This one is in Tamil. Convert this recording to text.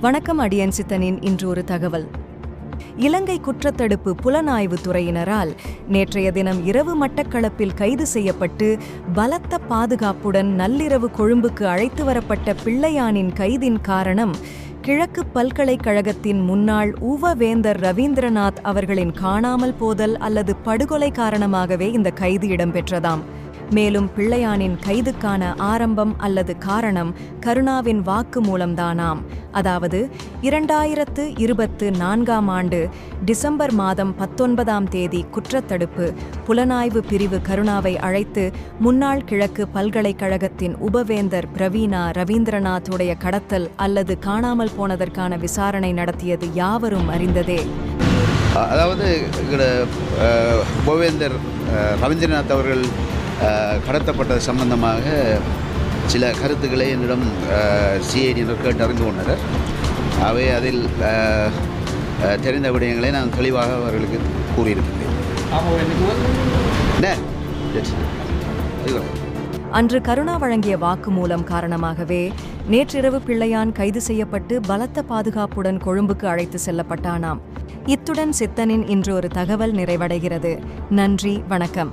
வணக்கம் அடியன் சித்தனின் இன்று ஒரு தகவல். இலங்கை குற்றத்தடுப்பு புலனாய்வு துறையினரால் நேற்றைய தினம் இரவு மட்டக்களப்பில் கைது செய்யப்பட்டு பலத்த பாதுகாப்புடன் நள்ளிரவு கொழும்புக்கு அழைத்து வரப்பட்ட பிள்ளையானின் கைதின் காரணம் கிழக்கு பல்கலைக்கழகத்தின் முன்னாள் உவவேந்தர் ரவீந்திரநாத் அவர்களின் காணாமல் போதல் அல்லது படுகொலை காரணமாகவே இந்த கைது இடம்பெற்றதாம். மேலும் பிள்ளையானின் கைதுக்கான ஆரம்பம் அல்லது காரணம் கருணாவின் வாக்கு மூலம்தானாம். அதாவது இரண்டாயிரத்து இருபத்து நான்காம் ஆண்டு டிசம்பர் மாதம் பத்தொன்பதாம் தேதி குற்றத்தடுப்பு புலனாய்வு பிரிவு கருணாவை அழைத்து முன்னாள் கிழக்கு பல்கலைக்கழகத்தின் உபவேந்தர் பிரவீனா ரவீந்திரநாத்துடைய கடத்தல் அல்லது காணாமல் போனதற்கான விசாரணை நடத்தியது யாவரும் அறிந்ததே. அதாவது உபவேந்தர் ரவீந்திரநாத் அவர்கள் கடத்தப்பட்டது சம்பந்தமாக சில கருத்துக்களை என்னிடம் சிஐடியினர் கேட்டு அறிந்து கொண்டனர். அவை அதில் தெரிந்த விடயங்களை நான் தெளிவாக அவர்களுக்கு கூறியிருக்கின்றேன். அன்று கருணா வழங்கிய வாக்குமூலம் காரணமாகவே நேற்றிரவு பிள்ளையான் கைது செய்யப்பட்டு பலத்த பாதுகாப்புடன் கொழும்புக்கு அழைத்து செல்லப்பட்டானாம். இத்துடன் சித்தனின் இன்று ஒரு தகவல் நிறைவடைகிறது. நன்றி வணக்கம்.